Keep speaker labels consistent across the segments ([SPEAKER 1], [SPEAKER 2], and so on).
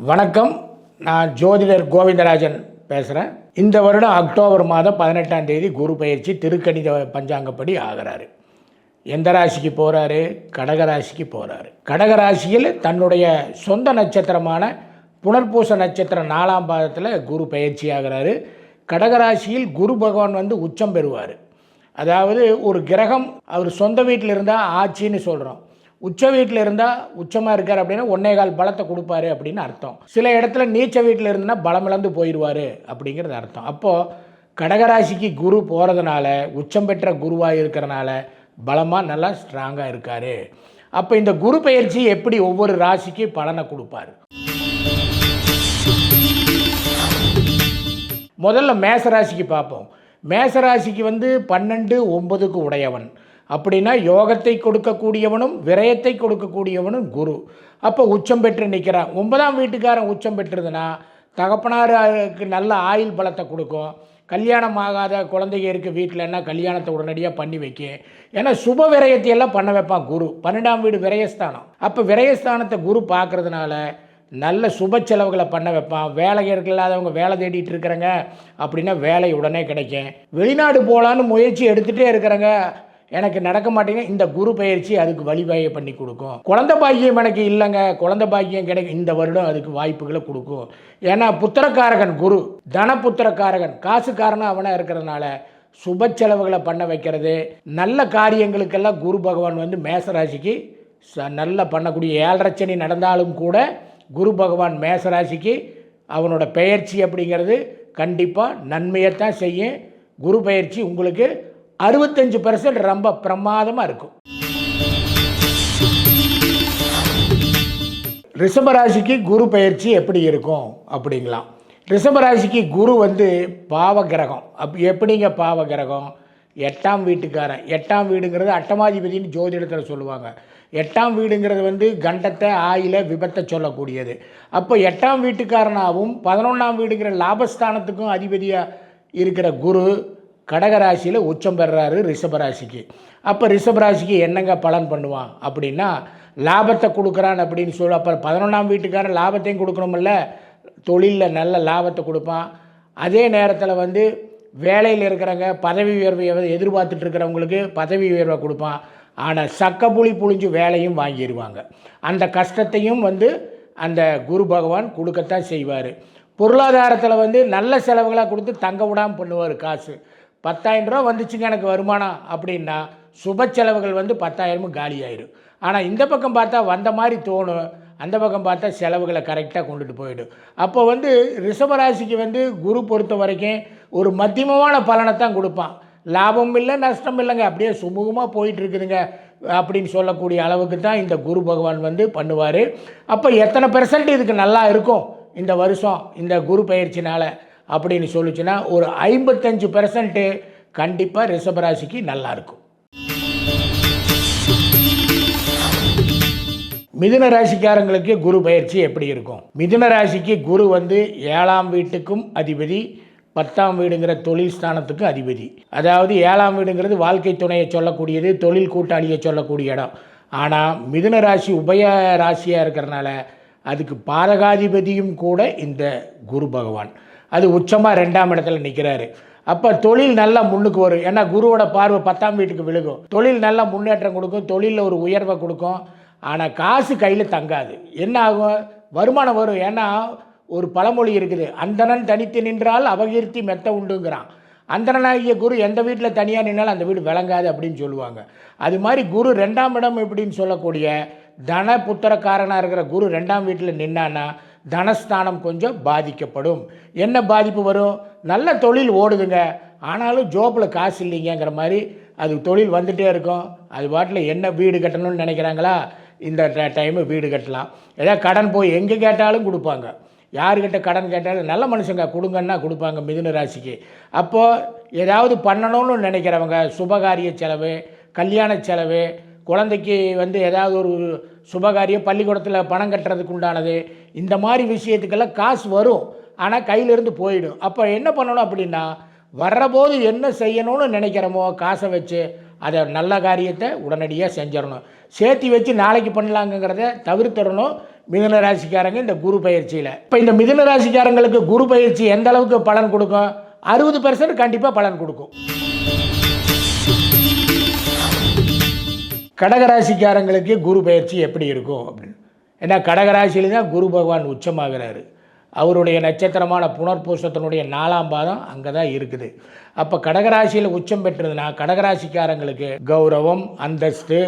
[SPEAKER 1] வணக்கம். நான் ஜோதிடர் கோவிந்தராஜன் பேசுகிறேன் இந்த வருடம் அக்டோபர் மாதம் பதினெட்டாம் தேதி குரு பயிற்சி திருக்கணித பஞ்சாங்கப்படி ஆகிறாரு. எந்த ராசிக்கு போகிறாரு கடகராசிக்கு போகிறாரு கடகராசியில் தன்னுடைய சொந்த நட்சத்திரமான புனர்பூச நட்சத்திரம் நாலாம் பாதத்தில் குரு பயிற்சி ஆகிறாரு. கடகராசியில் குரு பகவான் வந்து உச்சம் பெறுவார். அதாவது ஒரு கிரகம் அவர் சொந்த வீட்டில் இருந்தால் ஆட்சின்னு சொல்கிறோம் உச்ச வீட்டில் இருந்தால் உச்சமாக இருக்கார் அப்படின்னா ஒன்னே கால் பலத்தை கொடுப்பாரு அப்படின்னு அர்த்தம். சில இடத்துல நீச்ச வீட்டில் இருந்துன்னா பலமிழந்து போயிடுவார் அப்படிங்கிறது அர்த்தம். அப்போது கடகராசிக்கு குரு போகிறதுனால உச்சம் பெற்ற குருவாக இருக்கிறனால பலமாக நல்லா ஸ்ட்ராங்காக இருக்கார். அப்போ இந்த குரு பயிற்சி எப்படி ஒவ்வொரு ராசிக்கு பலனை கொடுப்பாரு? முதல்ல மேசராசிக்கு பார்ப்போம். மேசராசிக்கு வந்து பன்னெண்டு ஒன்பதுக்கு உடையவன். அப்படின்னா யோகத்தை கொடுக்கக்கூடியவனும் விரயத்தை கொடுக்கக்கூடியவனும் குரு. அப்போ உச்சம் பெற்று நிற்கிறான். ஒன்பதாம் வீட்டுக்காரன் உச்சம் பெற்றுதுன்னா தகப்பனாருக்கு நல்ல ஆயுள் பலத்தை கொடுக்கும். கல்யாணம் ஆகாத குழந்தைங்க இருக்க வீட்டிலன்னா கல்யாணத்தை உடனடியாக பண்ணி வைக்க. ஏன்னா சுப விரயத்தை எல்லாம் பண்ண வைப்பான் குரு. பன்னெண்டாம் வீடு விரயஸ்தானம். அப்போ விரயஸ்தானத்தை குரு பார்க்குறதுனால நல்ல சுப செலவுகளை பண்ண வைப்பான். வேலை இல்லாதவங்க வேலை தேடிட்டு இருக்கிறாங்க. அப்படின்னா வேலை உடனே கிடைக்கும். வெளிநாடு போகலான்னு முயற்சி எடுத்துகிட்டே இருக்கிறாங்க. எனக்கு நடக்க மாட்டேங்க. இந்த குரு பயிற்சி அதுக்கு வழிவகை பண்ணி கொடுக்கும். குழந்தை பாக்கியம் எனக்கு இல்லைங்க. குழந்தை பாக்கியம் கிடைக்கும் இந்த வருடம் அதுக்கு வாய்ப்புகளை கொடுக்கும். ஏன்னா புத்திரக்காரகன் குரு தன புத்திரக்காரகன் காசுக்காரனும் அவனாக இருக்கிறதுனால சுப செலவுகளை பண்ண வைக்கிறது நல்ல காரியங்களுக்கெல்லாம் குரு பகவான் வந்து மேசராசிக்கு ச நல்ல பண்ணக்கூடிய ஏழரச்சனி நடந்தாலும் கூட குரு பகவான் மேசராசிக்கு அவனோட பெயர்ச்சி அப்படிங்கிறது கண்டிப்பாக நன்மையைத்தான் செய்யும். குரு பயிற்சி உங்களுக்கு அறுபத்தஞ்சு பர்சன்ட் ரொம்ப பிரமாதமாக இருக்கும். ரிஷபராசிக்கு குரு பயிற்சி எப்படி இருக்கும் அப்படிங்களாம் ரிஷபராசிக்கு குரு வந்து பாவ கிரகம் அப் எப்படிங்க பாவ கிரகம் எட்டாம் வீட்டுக்காரன். எட்டாம் வீடுங்கிறது அட்டமாதிபதினு ஜோதிடத்தில் சொல்லுவாங்க. எட்டாம் வீடுங்கிறது வந்து கண்டத்தை ஆயில விபத்தை சொல்லக்கூடியது. அப்போ எட்டாம் வீட்டுக்காரனாகவும் பதினொன்றாம் வீடுங்கிற லாபஸ்தானத்துக்கும் அதிபதியாக இருக்கிற குரு கடகராசியில் உச்சம் பெறுறாரு ரிஷபராசிக்கு. அப்போ ரிஷபராசிக்கு என்னங்க பலன் பண்ணுவான்? அப்படின்னா லாபத்தை கொடுக்குறான் அப்படின்னு சொல்லி. அப்போ பதினொன்றாம் வீட்டுக்காரன் லாபத்தையும் கொடுக்கணுமில்ல. தொழிலில் நல்ல லாபத்தை கொடுப்பான். அதே நேரத்தில் வந்து வேலையில் இருக்கிறவங்க பதவி உயர்வை எதிர்பார்த்துட்டு இருக்கிறவங்களுக்கு பதவி உயர்வை கொடுப்பான். ஆனால் சக்கப்புளி புளிஞ்சு வேலையும் வாங்கிடுவாங்க அந்த கஷ்டத்தையும் வந்து அந்த குரு பகவான் கொடுக்கத்தான் செய்வார். பொருளாதாரத்தில் வந்து நல்ல செலவுகளாக கொடுத்து தங்க விடாமல் பண்ணுவார் காசு. பத்தாயிரம் ரூபா வந்துச்சுங்க எனக்கு வருமானம் அப்படின்னா சுப செலவுகள் வந்து பத்தாயிரமும் காலியாயிடும் ஆனால் இந்த பக்கம் பார்த்தா வந்த மாதிரி தோணும். அந்த பக்கம் பார்த்தா செலவுகளை கரெக்டாக கொண்டுட்டு போயிடும் அப்போ வந்து ரிஷபராசிக்கு வந்து குரு பொறுத்த வரைக்கும் ஒரு மத்தியமமான பலனை தான் கொடுப்பான். லாபம் இல்லை நஷ்டம் இல்லைங்க. அப்படியே சுமூகமாக போயிட்டுருக்குதுங்க அப்படின்னு சொல்லக்கூடிய அளவுக்கு தான் இந்த குரு பகவான் வந்து பண்ணுவார். அப்போ எத்தனை பெர்சன்ட் இதுக்கு நல்லா இருக்கும் இந்த வருஷம் இந்த குரு பயிற்சினால்? அப்படின்னு சொல்லிச்சுன்னா ஒரு ஐம்பத்தஞ்சு பெர்சன்ட்டு கண்டிப்பாக ரிஷபராசிக்கு நல்லா இருக்கும். மிதுன ராசிக்காரங்களுக்கு குரு பயிற்சி எப்படி இருக்கும்? மிதுன ராசிக்கு குரு வந்து ஏழாம் வீட்டுக்கும் அதிபதி பத்தாம் வீடுங்கிற தொழில் ஸ்தானத்துக்கும் அதிபதி. அதாவது ஏழாம் வீடுங்கிறது வாழ்க்கை துணையை சொல்லக்கூடியது தொழில் கூட்டாளியை சொல்லக்கூடிய இடம். ஆனால் மிதுன ராசி உபய ராசியாக இருக்கிறனால அதுக்கு பாரகாதிபதியும் கூட இந்த குரு பகவான். அது உச்சமாக ரெண்டாம் இடத்துல நிற்கிறாரு அப்போ தொழில் நல்லா முன்னுக்கு வரும். ஏன்னா குருவோட பார்வை பத்தாம் வீட்டுக்கு விழுகும். தொழில் நல்லா முன்னேற்றம் கொடுக்கும். தொழிலில் ஒரு உயர்வை கொடுக்கும். ஆனால் காசு கையில் தங்காது. என்ன ஆகும்? வருமானம் வரும். ஏன்னா ஒரு பழமொழி இருக்குது. அந்தணன் தனித்து நின்றால் அபகீர்த்தி மெத்த உண்டுங்கிறான். அந்தரனாகிய குரு எந்த வீட்டில் தனியாக நின்னாலும் அந்த வீடு விளங்காது அப்படின்னு சொல்லுவாங்க. அது மாதிரி குரு ரெண்டாம் இடம் எப்படின்னு சொல்லக்கூடிய தன புத்திரக்காரனாக இருக்கிற குரு ரெண்டாம் வீட்டில் நின்னான்னா தனஸ்தானம் கொஞ்சம் பாதிக்கப்படும். என்ன பாதிப்பு வரும்? நல்ல தொழில் ஓடுதுங்க. ஆனாலும் ஜோப்பில் காசு இல்லைங்கிற மாதிரி அது தொழில் வந்துகிட்டே இருக்கும். அது பாட்டில் என்ன வீடு கட்டணும்னு நினைக்கிறாங்களா? இந்த டைமு வீடு கட்டலாம். ஏதாவது கடன் போய் எங்கே கேட்டாலும் கொடுப்பாங்க. யாருக்கிட்ட கடன் கேட்டாலும் நல்ல மனுஷங்க கொடுங்கன்னா கொடுப்பாங்க மிதுன ராசிக்கு. அப்போது ஏதாவது பண்ணணும்னு நினைக்கிறவங்க சுபகாரிய செலவு கல்யாண செலவு குழந்தைக்கு வந்து ஏதாவது ஒரு சுபகாரியம் பள்ளிக்கூடத்தில் பணம் கட்டுறதுக்கு உண்டானது இந்த மாதிரி விஷயத்துக்கெல்லாம் காசு வரும். ஆனால் கையிலேருந்து போயிடும். அப்போ என்ன பண்ணணும் அப்படின்னா வர்றபோது என்ன செய்யணும்னு நினைக்கிறோமோ காசை வச்சு அதை நல்ல காரியத்தை உடனடியாக செஞ்சிடணும். சேர்த்தி வச்சு நாளைக்கு பண்ணலாங்கிறத தவிர்த்திடணும் மிதுன ராசிக்காரங்க இந்த குரு பயிற்சியில். இப்போ இந்த மிதுன ராசிக்காரங்களுக்கு குரு பயிற்சி எந்த அளவுக்கு பலன் கொடுக்கும்? அறுபது பெர்சன்ட் கண்டிப்பாக பலன் கொடுக்கும். கடகராசிக்காரங்களுக்கு குரு பயிற்சி எப்படி இருக்கும் அப்படின்னு. ஏன்னா கடகராசியில் தான் குரு பகவான் உச்சமாகிறாரு. அவருடைய நட்சத்திரமான புனர்பூசத்தினுடைய நாலாம் பாதம் அங்கே தான் இருக்குது. அப்போ கடகராசியில் உச்சம் பெற்றதுன்னா கடகராசிக்காரங்களுக்கு கௌரவம் அந்தஸ்து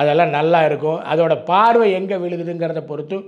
[SPEAKER 1] அதெல்லாம் நல்லா இருக்கும். அதோட பார்வை எங்கே விழுகுதுங்கிறத பொறுத்து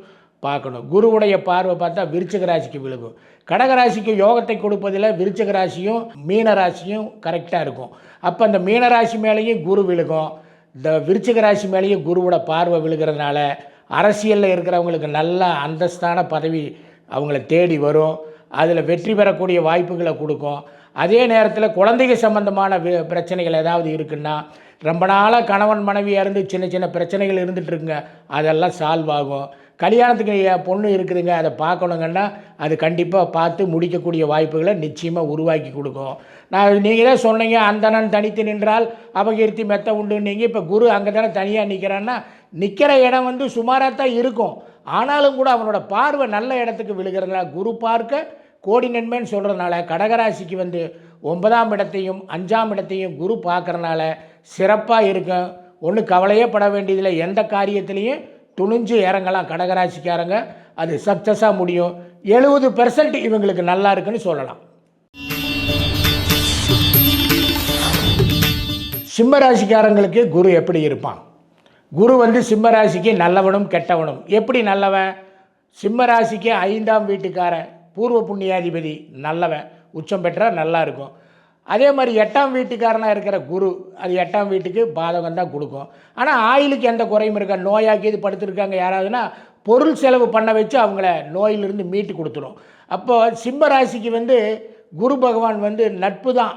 [SPEAKER 1] பார்க்கணும். குருவுடைய பார்வை பார்த்தா விருச்சிக ராசிக்கு விழுகும். கடகராசிக்கு யோகத்தை கொடுப்பதில் விருச்சிக ராசியும் மீனராசியும் கரெக்டாக இருக்கும். அப்போ அந்த மீனராசி மேலேயும் குரு விழுகும். இந்த விருச்சிக ராசி மேலேயும் குருவோட பார்வை விழுகிறதுனால அரசியலில் இருக்கிறவங்களுக்கு நல்ல அந்தஸ்தான பதவி அவங்கள தேடி வரும். அதில் வெற்றி பெறக்கூடிய வாய்ப்புகளை கொடுக்கும். அதே நேரத்தில் குழந்தைங்க சம்பந்தமான வி- பிரச்சனைகள் ஏதாவது இருக்குன்னா ரொம்ப நாளாக கணவன் மனைவியாக இருந்து சின்ன சின்ன பிரச்சனைகள் இருந்துகிட்ருக்குங்க அதெல்லாம் சால்வ் ஆகும். கல்யாணத்துக்கு பொண்ணு இருக்குதுங்க அதை பார்க்கணுங்கன்னா அது கண்டிப்பாக பார்த்து முடிக்கக்கூடிய வாய்ப்புகளை நிச்சயமாக உருவாக்கி கொடுக்கும். நான் நீங்கள் தான் சொன்னீங்க அந்தனன் தனித்து நின்றால் அபகீர்த்தி மெத்த உண்டுன்னீங்க. இப்போ குரு அங்கே தானே தனியாக நிற்கிறான்னா நிற்கிற இடம் வந்து சுமாராக தான் இருக்கும். ஆனாலும் கூட அவனோட பார்வை நல்ல இடத்துக்கு விழுகிறதுனால குரு பார்க்க கோடி நன்மைன்னு சொல்கிறதுனால கடகராசிக்கு வந்து ஒன்பதாம் இடத்தையும் அஞ்சாம் இடத்தையும் குரு பார்க்குறனால சிறப்பாக இருக்கும். ஒன்றும் கவலையே பட வேண்டியதில்லை. எந்த காரியத்திலையும் துணிஞ்சு இறங்கலாம் கடகராசிக்காரங்க அது சக்ஸஸாக முடியும். எழுபது பெர்சன்ட் இவங்களுக்கு நல்லா இருக்குன்னு சொல்லலாம். சிம்மராசிக்காரங்களுக்கு குரு எப்படி இருப்பான்? குரு வந்து சிம்மராசிக்கு நல்லவனும் கெட்டவனும். எப்படி நல்லவன்? சிம்மராசிக்கு ஐந்தாம் வீட்டுக்காரன் பூர்வ புண்ணியாதிபதி நல்லவன். உச்சம் பெற்றால் நல்லா இருக்கும். அதே மாதிரி எட்டாம் வீட்டுக்காரனாக இருக்கிற குரு அது எட்டாம் வீட்டுக்கு பாதகம் தான் கொடுக்கும். ஆனால் ஆயிலுக்கு எந்த குறையும் இருக்கா நோயாக்கி இது படுத்திருக்காங்க யாராவதுன்னா பொருள் செலவு பண்ண வச்சு அவங்கள நோயிலிருந்து மீட்டு கொடுத்துரும். அப்போது சிம்ம ராசிக்கு வந்து குரு பகவான் வந்து நட்பு தான்.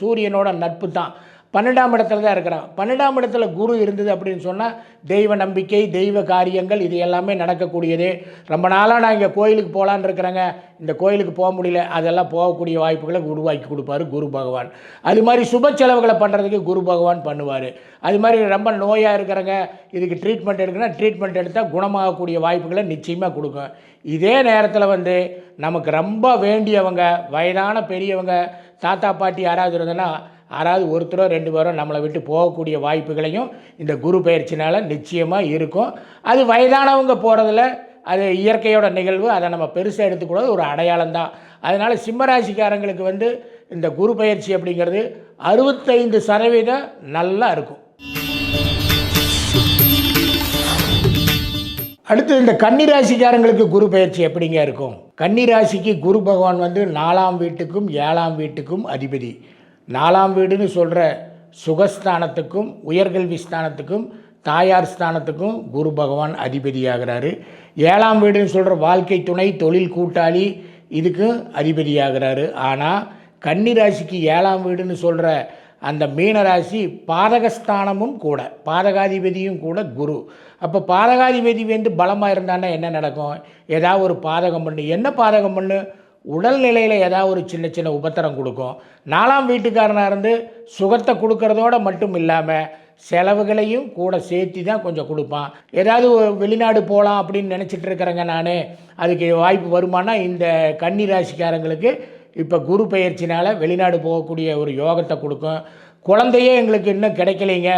[SPEAKER 1] சூரியனோட நட்பு தான். பன்னெண்டாம் இடத்துல தான் இருக்கிறான். பன்னெண்டாம் இடத்துல குரு இருந்தது அப்படின்னு சொன்னால் தெய்வ நம்பிக்கை தெய்வ காரியங்கள் இது எல்லாமே நடக்கக்கூடியது. ரொம்ப நாளாக நான் இங்கே கோயிலுக்கு போகலான்னு இருக்கிறேங்க. இந்த கோயிலுக்கு போக முடியல. அதெல்லாம் போகக்கூடிய வாய்ப்புகளை உருவாக்கி கொடுப்பாரு குரு பகவான். அது மாதிரி சுப செலவுகளை பண்ணுறதுக்கு குரு பகவான் பண்ணுவார். அது மாதிரி ரொம்ப நோயாக இருக்கிறவங்க இதுக்கு ட்ரீட்மெண்ட் எடுக்கணும்னா ட்ரீட்மெண்ட் எடுத்தால் குணமாகக்கூடிய வாய்ப்புகளை நிச்சயமாக கொடுக்கும். இதே நேரத்தில் வந்து நமக்கு ரொம்ப வேண்டியவங்க வயதான பெரியவங்க தாத்தா பாட்டி யாராவது இருந்ததுன்னா யாராவது ஒருத்தரோ ரெண்டு பேரோ நம்மளை விட்டு போகக்கூடிய வாய்ப்புகளையும் இந்த குரு பயிற்சினால் நிச்சயமாக இருக்கும். அது வயதானவங்க போகிறதுல அது இயற்கையோட நிகழ்வு அதை நம்ம பெருசாக எடுத்துக்கூடாது ஒரு அடையாளம் தான் அதனால் சிம்மராசிக்காரங்களுக்கு வந்து இந்த குரு பயிற்சி அப்படிங்கிறது அறுபத்தைந்து சதவீதம் நல்லா இருக்கும். அடுத்து இந்த கன்னிராசிக்காரங்களுக்கு குரு பயிற்சி எப்படிங்க இருக்கும்? கன்னிராசிக்கு குரு பகவான் வந்து நாலாம் வீட்டுக்கும் ஏழாம் வீட்டுக்கும் அதிபதி. நாலாம் வீடுன்னு சொல்கிற சுகஸ்தானத்துக்கும் உயர்கல்வி ஸ்தானத்துக்கும் தாயார் ஸ்தானத்துக்கும் குரு பகவான் அதிபதியாகிறாரு. ஏழாம் வீடுன்னு சொல்கிற வாழ்க்கை துணை தொழில் கூட்டாளி இதுக்கும் அதிபதியாகிறாரு. ஆனால் கன்னிராசிக்கு ஏழாம் வீடுன்னு சொல்கிற அந்த மீனராசி பாதகஸ்தானமும் கூட பாதகாதிபதியும் கூட குரு. அப்போ பாதகாதிபதி வந்து பலமாக இருந்தான்னா என்ன நடக்கும்? ஏதாவது ஒரு பாதகம் பண்ணு. என்ன பாதகம் பண்ணு? உடல்நிலையில் ஏதாவது ஒரு சின்ன சின்ன உபத்திரம் கொடுக்கும். நாலாம் வீட்டுக்காரனாக இருந்து சுகத்தை கொடுக்கறதோட மட்டும் இல்லாமல் செலவுகளையும் கூட சேர்த்து தான் கொஞ்சம் கொடுப்பான். ஏதாவது வெளிநாடு போகலாம் அப்படின்னு நினச்சிட்டு இருக்கிறேங்க நான். அதுக்கு வாய்ப்பு வருமானா இந்த கன்னி ராசிக்காரங்களுக்கு இப்போ குரு பயிற்சினால் வெளிநாடு போகக்கூடிய ஒரு யோகத்தை கொடுக்கும். குழந்தையே எங்களுக்கு இன்னும் கிடைக்கலைங்க.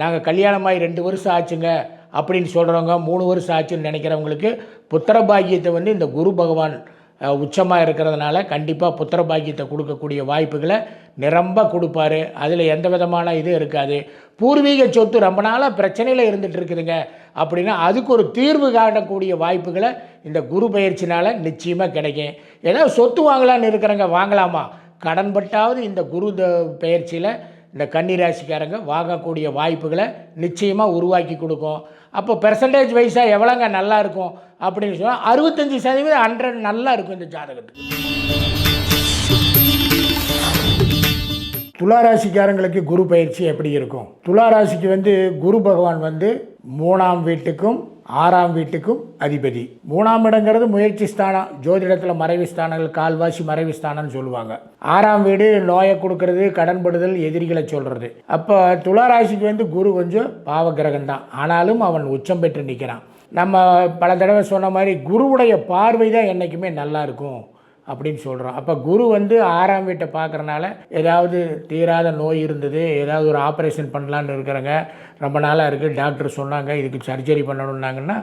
[SPEAKER 1] நாங்கள் கல்யாணமாகி ரெண்டு வருஷம் ஆச்சுங்க அப்படின்னு சொல்கிறவங்க மூணு வருஷம் ஆச்சுன்னு நினைக்கிறவங்களுக்கு புத்திர பாக்கியத்தை வந்து இந்த குரு பகவான் உச்சமாக இருக்கிறதுனால கண்டிப்பாக புத்திர பாக்கியத்தை கொடுக்கக்கூடிய வாய்ப்புகளை நிரம்ப கொடுப்பாரு. அதில் எந்த விதமான இது இருக்காது. பூர்வீக சொத்து ரொம்ப நாளாக பிரச்சனையில் இருந்துகிட்டு இருக்குதுங்க. அப்படின்னா அதுக்கு ஒரு தீர்வு காணக்கூடிய வாய்ப்புகளை இந்த குரு பயிற்சினால் நிச்சயமாக கிடைக்கும். ஏதோ சொத்து வாங்கலான்னு இருக்கிறவங்க வாங்கலாமா? கடன்பட்டாவது இந்த குரு த இந்த கன்னிராசிக்காரங்க வாங்கக்கூடிய வாய்ப்புகளை நிச்சயமாக உருவாக்கி கொடுக்கும். அப்போ பெர்சன்டேஜ் வைஸாக எவ்வளோங்க நல்லா இருக்கும் அப்படின்னு சொன்னால் அறுபத்தஞ்சி சதவீதம் ஹண்ட்ரட் நல்லா இருக்கும் இந்த ஜாதகத்துக்கு. துளாராசிக்காரங்களுக்கு குரு பயிற்சி எப்படி இருக்கும்? துளாராசிக்கு வந்து குரு பகவான் வந்து மூணாம் வீட்டுக்கும் ஆறாம் வீட்டுக்கும் அதிபதி. மூணாம் இடங்கிறது முயற்சி ஸ்தானம். ஜோதிடத்தில் மறைவு ஸ்தானங்கள் கால்வாசி மறைவு ஸ்தானம்னு சொல்லுவாங்க. ஆறாம் வீடு நோயை கொடுக்கறது கடன்படுதல் எதிரிகளை சொல்கிறது அப்போ துளாராசிக்கு வந்து குரு கொஞ்சம் பாவ தான் ஆனாலும் அவன் உச்சம் பெற்று நிற்கிறான் நம்ம பல தடவை சொன்ன மாதிரி குருவுடைய பார்வை தான் என்றைக்குமே நல்லாயிருக்கும் அப்படின்னு சொல்கிறோம் அப்போ குரு வந்து ஆறாம் வீட்டை பார்க்குறனால ஏதாவது தீராத நோய் இருந்தது ஏதாவது ஒரு ஆப்ரேஷன் பண்ணலான்னு இருக்கிறாங்க ரொம்ப நாளாக இருக்குது டாக்டர் சொன்னாங்க இதுக்கு சர்ஜரி பண்ணணுன்னாங்கன்னா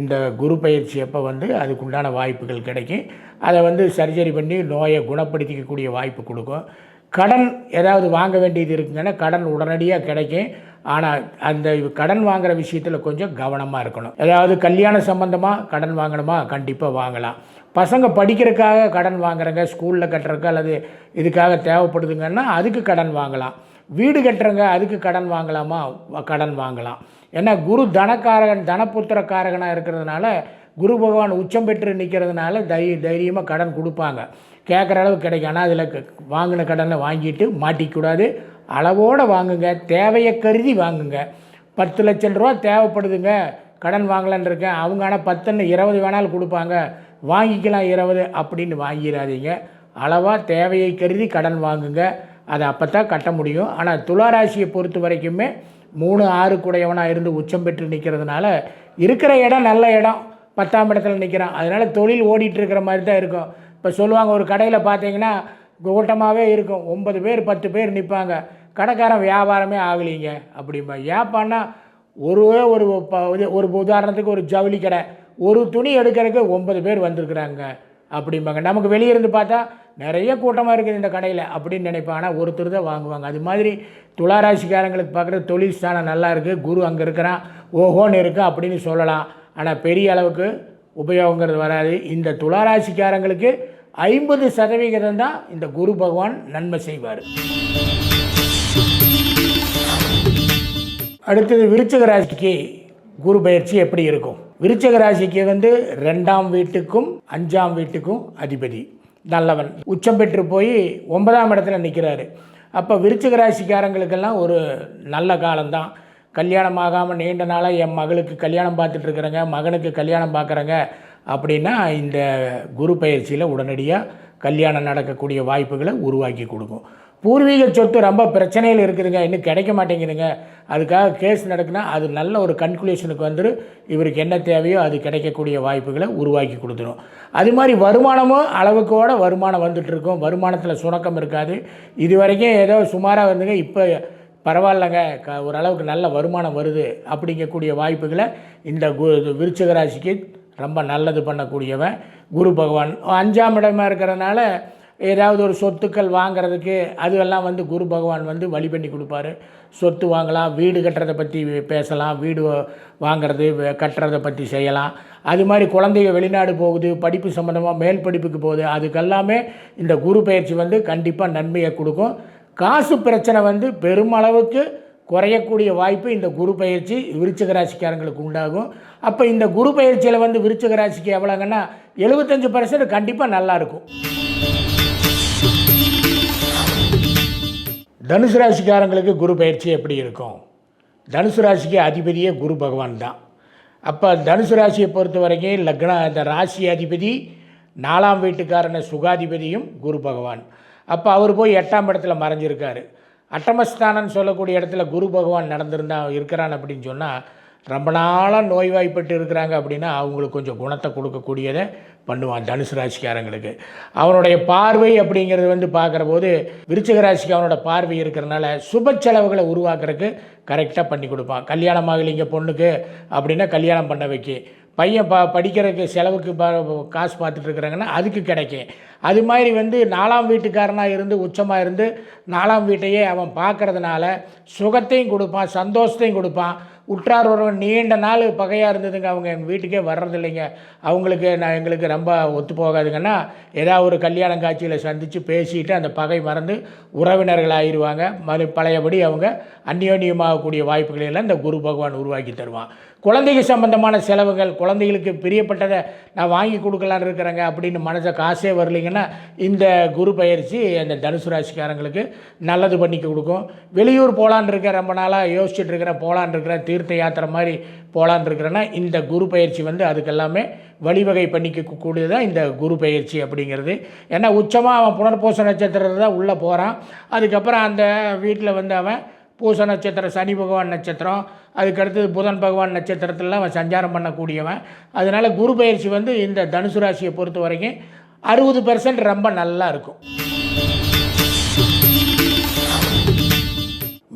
[SPEAKER 1] இந்த குரு பயிற்சி அப்போ வந்து அதுக்குண்டான வாய்ப்புகள் கிடைக்கும். அதை வந்து சர்ஜரி பண்ணி நோயை குணப்படுத்திக்கக்கூடிய வாய்ப்பு கொடுக்கும். கடன் ஏதாவது வாங்க வேண்டியது இருக்குங்கன்னா கடன் உடனடியாக கிடைக்கும். ஆனால் அந்த கடன் வாங்குற விஷயத்தில் கொஞ்சம் கவனமாக இருக்கணும். ஏதாவது கல்யாண சம்பந்தமாக கடன் வாங்கணுமா? கண்டிப்பாக வாங்கலாம். பசங்க படிக்கிறதுக்காக கடன் வாங்குறங்க ஸ்கூலில் கட்டுறதுக்கு அல்லது இதுக்காக தேவைப்படுதுங்கன்னா அதுக்கு கடன் வாங்கலாம். வீடு கட்டுறங்க அதுக்கு கடன் வாங்கலாமா? கடன் வாங்கலாம். ஏன்னா குரு தனக்காரகன் தனப்புத்திரக்காரகனாக இருக்கிறதுனால குரு பகவான் உச்சம் பெற்று நிற்கிறதுனால தை தைரியமாக கடன் கொடுப்பாங்க. கேட்குற அளவு கிடைக்கும். ஆனால் அதில் க- வாங்கின கடனை வாங்கிட்டு மாட்டிக்கூடாது. அளவோடு வாங்குங்க. தேவையை கருதி வாங்குங்க. பத்து லட்சம் ரூபா தேவைப்படுதுங்க. கடன் வாங்கலான்னு இருக்கேன். அவங்க ஆனால் பத்துன்னு இருபது வேணாலும் கொடுப்பாங்க. வாங்கிக்கலாம் இருபது அப்படின்னு வாங்கிடாதீங்க. அளவாக தேவையை கருதி கடன் வாங்குங்க. அதை அப்போ தான் கட்ட முடியும். ஆனால் துளாராசியை பொறுத்த வரைக்குமே மூணு ஆறு கூடையவனாக இருந்து உச்சம் பெற்று நிற்கிறதுனால இருக்கிற இடம் நல்ல இடம். பத்தாம் இடத்துல நிற்கிறான் அதனால் தொழில் ஓடிட்டுருக்கிற மாதிரி தான் இருக்கும். இப்போ சொல்லுவாங்க ஒரு கடையில் பார்த்தீங்கன்னா கூட்டமாகவே இருக்கும். ஒன்பது பேர் பத்து பேர் நிற்பாங்க கடைக்காரன் வியாபாரமே ஆகலைங்க. அப்படிம்பா. ஏப்பான்னா ஒருவே ஒரு ப- இது- ஒரு உதாரணத்துக்கு ஒரு ஜவுளி கடை. ஒரு துணி எடுக்கிறதுக்கு ஒன்பது பேர் வந்திருக்கிறாங்க அப்படிம்பாங்க. நமக்கு வெளியே இருந்து பார்த்தா நிறைய கூட்டமாக இருக்குது இந்த கடையில் அப்படின்னு நினைப்பாங்க ஆனால் ஒருத்தர் தான் வாங்குவாங்க. அது மாதிரி துளாராசிக்காரங்களுக்கு பார்க்குற தொழில் ஸ்தானம் நல்லா இருக்குது குரு அங்கே இருக்கிறான். ஓஹோன்னு இருக்குது அப்படின்னு சொல்லலாம். ஆனால் பெரிய அளவுக்கு உபயோகங்கிறது வராது. இந்த துளாராசிக்காரங்களுக்கு ஐம்பது சதவிகிதம் தான் இந்த குரு பகவான் நன்மை செய்வார். அடுத்தது விருச்சக ராசிக்கு குரு பயிற்சி எப்படி இருக்கும்? விருச்சக ராசிக்கு வந்து ரெண்டாம் வீட்டுக்கும் அஞ்சாம் வீட்டுக்கும் அதிபதி. நல்லவன். உச்சம் பெற்று போய் ஒன்பதாம் இடத்துல நிற்கிறாரு அப்போ விருச்சிக ராசிக்காரங்களுக்கெல்லாம் ஒரு நல்ல காலம்தான். கல்யாணம் ஆகாமல் நீண்ட நாளாக என் மகளுக்கு கல்யாணம் பார்த்துட்ருக்குறேங்க மகனுக்கு கல்யாணம் பார்க்குறேங்க அப்படின்னா இந்த குரு பயிற்சியில் உடனடியாக கல்யாணம் நடக்கக்கூடிய வாய்ப்புகளை உருவாக்கி கொடுக்கும். பூர்வீக சொத்து ரொம்ப பிரச்சனையில் இருக்குதுங்க. இன்னும் கிடைக்க மாட்டேங்குதுங்க. அதுக்காக கேஸ் நடக்குன்னா அது நல்ல ஒரு கன்க்ளூஷனுக்கு வந்துரு. இவருக்கு என்ன தேவையோ அது கிடைக்கக்கூடிய வாய்ப்புகளை உருவாக்கி கொடுத்துரும். அது மாதிரி வருமானமும் அளவுக்கோட வருமானம் வந்துட்டுருக்கும். வருமானத்தில் சுணக்கம் இருக்காது. இது வரைக்கும் ஏதோ சுமாராக வந்துங்க இப்போ பரவாயில்லைங்க. க ஓரளவுக்கு நல்ல வருமானம் வருது. அப்படிங்கக்கூடிய வாய்ப்புகளை இந்த கு விருச்சிக ராசிக்கு ரொம்ப நல்லது பண்ணக்கூடியவன் குரு பகவான். அஞ்சாம் இடமா இருக்கிறதுனால ஏதாவது ஒரு சொத்துக்கள் வாங்குறதுக்கு அதுவெல்லாம் வந்து குரு பகவான் வந்து வழி பண்ணி கொடுப்பாரு. சொத்து வாங்கலாம் வீடு கட்டுறதை பற்றி பேசலாம் வீடு வாங்கிறது வாங்குறது கட்டுறதை பற்றி செய்யலாம். அது மாதிரி குழந்தைங்க வெளிநாடு போகுது படிப்பு சம்மந்தமாக மேல் படிப்புக்கு போகுது அதுக்கெல்லாமே இந்த குரு பயிற்சி வந்து கண்டிப்பாக நன்மையை கொடுக்கும். காசு பிரச்சனை வந்து பெருமளவுக்கு குறையக்கூடிய வாய்ப்பு இந்த குரு பயிற்சி விருச்சிக ராசிக்காரங்களுக்கு உண்டாகும். அப்போ இந்த குரு பயிற்சியில் வந்து விருச்சிக ராசிக்கு எவ்வளோங்கன்னா எழுபத்தஞ்சு பர்சன்ட் கண்டிப்பாக நல்லாயிருக்கும் தனுசு ராசிக்காரங்களுக்கு குரு பயிற்சி எப்படி இருக்கும்? தனுசு ராசிக்கு அதிபதியே குரு பகவான் தான். அப்போ தனுசு ராசியை பொறுத்த வரைக்கும் லக்ன இந்த ராசி அதிபதி நாலாம் வீட்டுக்காரன சுகாதிபதியும் குரு பகவான். அப்போ அவர் போய் எட்டாம் இடத்துல மறைஞ்சிருக்காரு. அட்டமஸ்தானம்னு சொல்லக்கூடிய இடத்துல குரு பகவான் நடந்திருந்தா இருக்கிறான் அப்படின்னு சொன்னால் ரொம்ப நாளாக நோய்வாய்ப்பட்டு இருக்கிறாங்க அப்படின்னா அவங்களுக்கு கொஞ்சம் குணத்தை கொடுக்கக்கூடியதை பண்ணுவான் தனுசு ராசிக்காரங்களுக்கு. அவனுடைய பார்வை அப்படிங்கிறது வந்து பார்க்குற போது விருச்சிக ராசிக்கு அவனோட பார்வை இருக்கிறனால சுப செலவுகளை உருவாக்குறதுக்கு கரெக்டாக பண்ணி கொடுப்பான். கல்யாணம் ஆகலைங்க பொண்ணுக்கு அப்படின்னா கல்யாணம் பண்ண வைக்கி. பையன் ப படிக்கிறதுக்கு செலவுக்கு பா காசு பார்த்துட்டு இருக்கிறாங்கன்னா அதுக்கு கிடைக்கும். அது மாதிரி வந்து நாலாம் வீட்டுக்காரனாக இருந்து உச்சமாக இருந்து நாலாம் வீட்டையே அவன் பார்க்கறதுனால சுகத்தையும் கொடுப்பான் சந்தோஷத்தையும் கொடுப்பான். உற்றார் உறவன் நீண்ட நாள் பகையாக இருந்ததுங்க. அவங்க எங்கள் வீட்டுக்கே வர்றதில்லைங்க. அவங்களுக்கு நான் எங்களுக்கு ரொம்ப ஒத்து போகாதுங்கன்னா ஏதாவது ஒரு கல்யாணம் காட்சியில் சந்தித்து பேசிட்டு அந்த பகை மறந்து உறவினர்கள் ஆயிடுவாங்க மறு பழையபடி அவங்க அந்யோன்யமாகக்கூடிய வாய்ப்புகளையெல்லாம் இந்த குரு பகவான் உருவாக்கி தருவான். குழந்தைக்கு சம்பந்தமான செலவுகள் குழந்தைகளுக்கு பிரியப்பட்டதை நான் வாங்கி கொடுக்கலான்னு இருக்கிறேங்க அப்படின்னு மனசை காசே வரலைங்கன்னா இந்த குரு பயிற்சி அந்த தனுசு ராசிக்காரங்களுக்கு நல்லது பண்ணி கொடுக்கும். வெளியூர் போகலான்னு இருக்கேன் ரொம்ப நாளாக யோசிச்சுட்டு இருக்கிறேன் போகலான்னு இருக்கிறேன் தீர்த்த யாத்திரை மாதிரி போகலான்னு இருக்கிறேன்னா இந்த குரு பயிற்சி வந்து அதுக்கெல்லாமே வழிவகை பண்ணிக்க தான் இந்த குரு பயிற்சி அப்படிங்கிறது. ஏன்னா உச்சமாக அவன் புனர்பூச நட்சத்திரத்தில் தான் உள்ளே போகிறான் அதுக்கப்புறம் அந்த வீட்டில் வந்து அவன் பூச நட்சத்திரம் சனி பகவான் நட்சத்திரம் அதுக்கடுத்தது புதன் பகவான் நட்சத்திரத்திலாம் அவன் சஞ்சாரம் பண்ணக்கூடியவன். அதனால் குரு பயிற்சி வந்து இந்த தனுசு ராசியை பொறுத்த வரைக்கும் அறுபது பெர்சன்ட் ரொம்ப நல்லா இருக்கும்.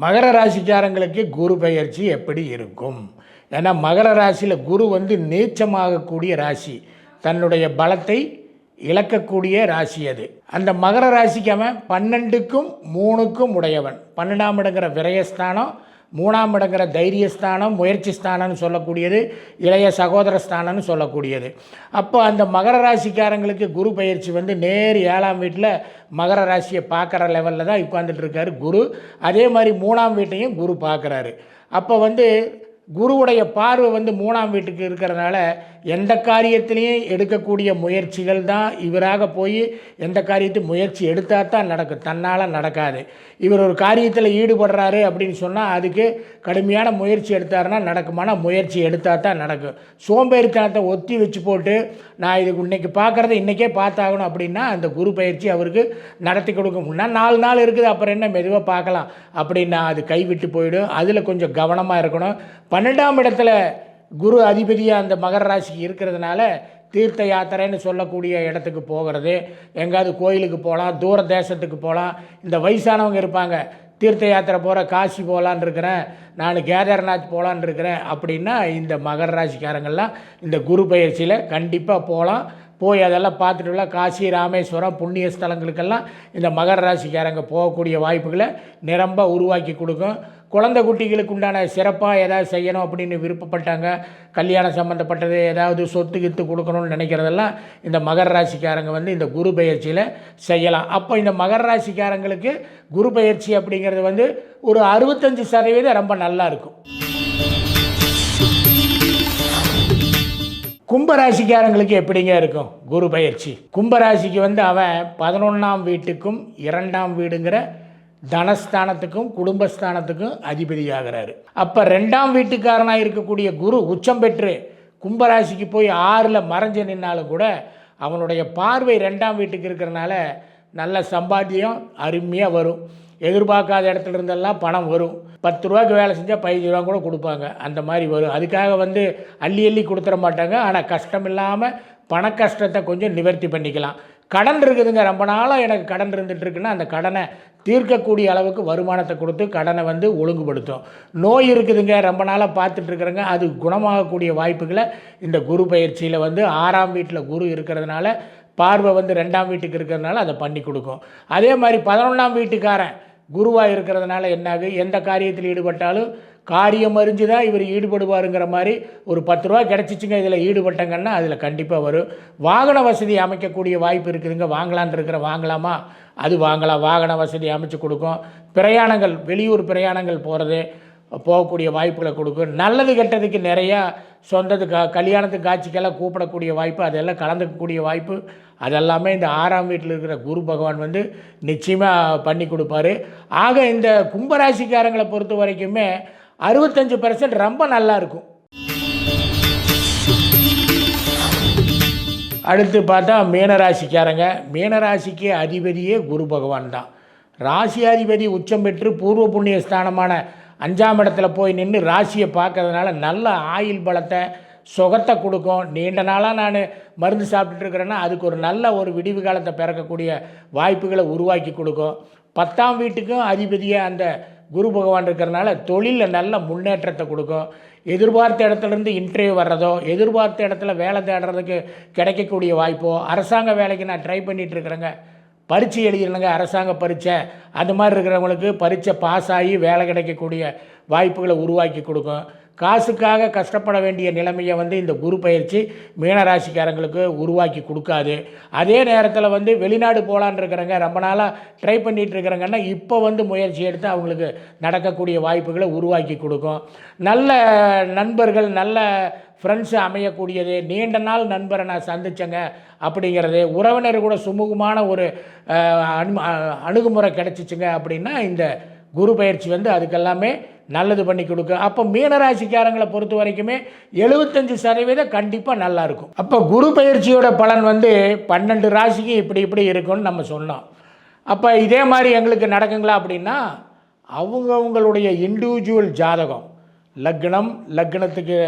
[SPEAKER 1] மகர ராசிக்காரங்களுக்கு குரு பயிற்சி எப்படி இருக்கும்? ஏன்னா மகர ராசியில் குரு வந்து நீச்சமாகக்கூடிய ராசி. தன்னுடைய பலத்தை இழக்கக்கூடிய ராசி அது. அந்த மகர ராசிக்கு அவன் பன்னெண்டுக்கும் மூணுக்கும் உடையவன். பன்னெண்டாம் இடங்கிற விரயஸ்தானம் மூணாம் இடங்கிற தைரியஸ்தானம் முயற்சி ஸ்தானம்னு சொல்லக்கூடியது இளைய சகோதர ஸ்தானம்னு சொல்லக்கூடியது. அப்போ அந்த மகர ராசிக்காரங்களுக்கு குரு பயிற்சி வந்து நேர் ஏழாம் வீட்டில் மகர ராசியை பார்க்குற லெவலில் தான் உட்காந்துட்டு இருக்காரு குரு. அதே மாதிரி மூணாம் வீட்டையும் குரு பார்க்குறாரு. அப்போ வந்து குருவுடைய பார்வை வந்து மூணாம் வீட்டுக்கு இருக்கிறதுனால எந்த காரியத்திலையும் எடுக்கக்கூடிய முயற்சிகள் தான் இவராக போய் எந்த காரியத்தையும் முயற்சி எடுத்தால் தான் நடக்கும். தன்னால் நடக்காது. இவர் ஒரு காரியத்தில் ஈடுபடுறாரு அப்படின்னு சொன்னால் அதுக்கு கடுமையான முயற்சி எடுத்தாருன்னா நடக்குமானா முயற்சி எடுத்தால் தான் நடக்கும். சோம்பேறித்தனத்தை ஒத்தி வச்சு போட்டு நான் இதுக்கு இன்றைக்கி பார்க்குறத இன்றைக்கே பார்த்தாகணும் அப்படின்னா அந்த குரு பயிற்சி அவருக்கு நடத்தி கொடுக்க முடியும்னா நாலு நாள் இருக்குது அப்புறம் என்ன மெதுவாக பார்க்கலாம். அப்படின்னா அது கைவிட்டு போயிடும். அதில் கொஞ்சம் கவனமாக இருக்கணும். பன்னெண்டாம் இடத்துல குரு அதிபதியாக அந்த மகர ராசிக்கு இருக்கிறதுனால தீர்த்த யாத்திரைன்னு சொல்லக்கூடிய இடத்துக்கு போகிறது. எங்காவது கோயிலுக்கு போகலாம் தூர தேசத்துக்கு போகலாம். இந்த வயசானவங்க இருப்பாங்க. தீர்த்த யாத்திரை போகிற காசி போகலான் இருக்கிறேன். நான் கேதார்நாத் போகலான் இருக்கிறேன். அப்படின்னா இந்த மகர ராசிக்காரங்கள்லாம் இந்த குரு பயிற்சியில் கண்டிப்பாக போகலாம் போய் அதெல்லாம் பார்த்துட்டு காசி ராமேஸ்வரம் புண்ணிய ஸ்தலங்களுக்கெல்லாம் இந்த மகர ராசிக்காரங்க போகக்கூடிய வாய்ப்புகளை நிரம்ப உருவாக்கி கொடுக்கும். குழந்தை குட்டிகளுக்கு உண்டான சிறப்பாக ஏதாவது செய்யணும் அப்படின்னு விருப்பப்பட்டாங்க. கல்யாணம் சம்மந்தப்பட்டது ஏதாவது சொத்து கித்து கொடுக்கணும்னு நினைக்கிறதெல்லாம் இந்த மகர ராசிக்காரங்க வந்து இந்த குரு பயிற்சியில் செய்யலாம். அப்போ இந்த மகர ராசிக்காரங்களுக்கு குரு பயிற்சி அப்படிங்கிறது வந்து ஒரு அறுபத்தஞ்சு சதவீதம் ரொம்ப நல்லா இருக்கும். கும்பராசிக்காரங்களுக்கு எப்படிங்க இருக்கும்? குரு பயிற்சி. கும்பராசிக்கு வந்து அவன் பதினொன்றாம் வீட்டுக்கும் இரண்டாம் வீடுங்கிற தனஸ்தானத்துக்கும் குடும்பஸ்தானத்துக்கும் அதிபதியாகிறாரு. அப்போ ரெண்டாம் வீட்டுக்காரனாக இருக்கக்கூடிய குரு உச்சம் பெற்று கும்பராசிக்கு போய் ஆறில் மறைஞ்சு நின்னாலும் கூட அவனுடைய பார்வை ரெண்டாம் வீட்டுக்கு இருக்கிறனால நல்ல சம்பாத்தியம் அருமையாக வரும். எதிர்பார்க்காத இடத்துல இருந்தெல்லாம் பணம் வரும். பத்து ரூபாய்க்கு வேலை செஞ்சால் பதினஞ்சு ரூபா கூட கொடுப்பாங்க. அந்த மாதிரி வரும். அதுக்காக வந்து அள்ளி அள்ளி கொடுத்துட மாட்டாங்க. ஆனால் கஷ்டம் இல்லாமல் பண கஷ்டத்தை கொஞ்சம் நிவர்த்தி பண்ணிக்கலாம். கடன் இருக்குதுங்க. ரொம்ப நாளாக எனக்கு கடன் இருந்துகிட்ருக்குன்னா அந்த கடனை தீர்க்கக்கூடிய அளவுக்கு வருமானத்தை கொடுத்து கடனை வந்து ஒழுங்குபடுத்தும். நோய் இருக்குதுங்க. ரொம்ப நாளாக பார்த்துட்ருக்குறேங்க அது குணமாகக்கூடிய வாய்ப்புகளை இந்த குரு பயிற்சியில் வந்து ஆறாம் வீட்டில் குரு இருக்கிறதுனால பார்வை வந்து ரெண்டாம் வீட்டுக்கு இருக்கிறதுனால அதை பண்ணி கொடுக்கும். அதே மாதிரி பதினொன்றாம் வீட்டுக்காரன் குருவாக இருக்கிறதுனால என்னாகு? எந்த காரியத்தில் ஈடுபட்டாலும் காரியம் அறிஞ்சு தான் இவர் ஈடுபடுவாருங்கிற மாதிரி ஒரு பத்து ரூபா கிடச்சிச்சுங்க இதில் ஈடுபட்டங்கன்னா அதில் கண்டிப்பாக வரும். வாகன வசதி அமைக்கக்கூடிய வாய்ப்பு இருக்குதுங்க. வாங்கலான் இருக்கிற வாங்கலாமா? அது வாங்கலாம். வாகன வசதி அமைச்சு கொடுக்கும். பிரயாணங்கள் வெளியூர் பிரயாணங்கள் போகிறது போகக்கூடிய வாய்ப்புகளை கொடுக்கும். நல்லது கெட்டதுக்கு நிறையா சொந்தத்துக்கு கல்யாணத்துக்கு காட்சிக்கெல்லாம் கூப்பிடக்கூடிய வாய்ப்பு அதெல்லாம் கலந்துக்கக்கூடிய வாய்ப்பு. அதெல்லாமே இந்த ஆறாம் வீட்டில் இருக்கிற குரு பகவான் வந்து நிச்சயமாக பண்ணி கொடுப்பாரு. ஆக இந்த கும்பராசிக்காரங்களை பொறுத்த வரைக்குமே அறுபத்தஞ்சு பர்சன்ட் ரொம்ப நல்லா இருக்கும். அடுத்து பார்த்தா மீனராசிக்காரங்க. மீனராசிக்கு அதிபதியே குரு பகவான் தான். ராசி அதிபதி உச்சம் பெற்று பூர்வ புண்ணிய ஸ்தானமான அஞ்சாம் இடத்துல போய் நின்று ராசியை பார்க்கறதுனால நல்ல ஆயுள் பலத்தை சுகத்தை கொடுக்கும். நீண்ட நாளாக நான் மருந்து சாப்பிட்டுட்டுருக்கிறேன்னா அதுக்கு ஒரு நல்ல ஒரு விடிவு காலத்தை பிறக்கக்கூடிய வாய்ப்புகளை உருவாக்கி கொடுக்கும். பத்தாம் வீட்டுக்கும் அதிபதியாக அந்த குரு பகவான் இருக்கிறனால தொழிலில் நல்ல முன்னேற்றத்தை கொடுக்கும். எதிர்பார்த்த இடத்துலேருந்து இன்டர்வியூ வர்றதோ எதிர்பார்த்த இடத்துல வேலை தேடுறதுக்கு கிடைக்கக்கூடிய வாய்ப்போ அரசாங்க வேலைக்கு நான் ட்ரை பண்ணிகிட்ருக்குறேங்க பரீட்சை எழுதிடலங்க அரசாங்க பரீட்சை. அந்த மாதிரி இருக்கிறவங்களுக்கு பரீட்சை பாஸ் ஆகி வேலை கிடைக்கக்கூடிய வாய்ப்புகளை உருவாக்கி கொடுக்கும். காசுக்காக கஷ்டப்பட வேண்டிய நிலைமையை வந்து இந்த குரு பயிற்சி மீனராசிக்காரங்களுக்கு உருவாக்கி கொடுக்காது. அதே நேரத்தில் வந்து வெளிநாடு போகலான்னு இருக்கிறவங்க ரொம்ப நாளாக ட்ரை பண்ணிகிட்டு இருக்கிறாங்கன்னா இப்போ வந்து முயற்சி எடுத்து அவங்களுக்கு நடக்கக்கூடிய வாய்ப்புகளை உருவாக்கி கொடுக்கும். நல்ல நண்பர்கள் நல்ல ஃப்ரெண்ட்ஸு அமையக்கூடியது. நீண்ட நாள் நண்பரை நான் சந்தித்தேங்க அப்படிங்கிறது உறவினர் கூட சுமூகமான ஒரு அனு அணுகுமுறை கிடச்சிச்சுங்க அப்படின்னா இந்த குரு பயிற்சி வந்து அதுக்கெல்லாமே நல்லது பண்ணி கொடுக்கும். அப்போ மீனராசிக்காரங்களை பொறுத்த வரைக்குமே எழுபத்தஞ்சு சதவீதம் கண்டிப்பாக நல்லாயிருக்கும் அப்போ குரு பயிற்சியோட பலன் வந்து பன்னெண்டு ராசிக்கு இப்படி இப்படி இருக்கும்னு நம்ம சொன்னோம். அப்போ இதே மாதிரி எங்களுக்கு நடக்குங்களா அப்படின்னா அவங்கவுங்களுடைய இண்டிவிஜுவல் ஜாதகம் லக்னம் லக்னத்துக்கு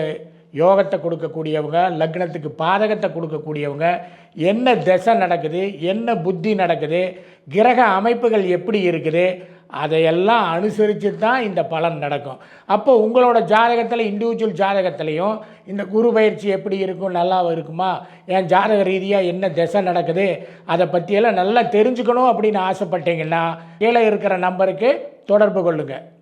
[SPEAKER 1] யோகத்தை கொடுக்கக்கூடியவங்க லக்னத்துக்கு பாதகத்தை கொடுக்கக்கூடியவங்க என்ன திசை நடக்குது என்ன புத்தி நடக்குது கிரக அமைப்புகள் எப்படி இருக்குது அதையெல்லாம் அனுசரித்து தான் இந்த பலன் நடக்கும். அப்போ உங்களோட ஜாதகத்தில் இண்டிவிஜுவல் ஜாதகத்திலையும் இந்த குரு பயிற்சி எப்படி இருக்கும் நல்லா இருக்குமா என் ஜாதக ரீதியாக என்ன திசை நடக்குது அதை பற்றியெல்லாம் நல்லா தெரிஞ்சுக்கணும் அப்படின்னு ஆசைப்பட்டீங்கன்னா கீழே இருக்கிற நம்பருக்கு தொடர்பு கொள்ளுங்கள்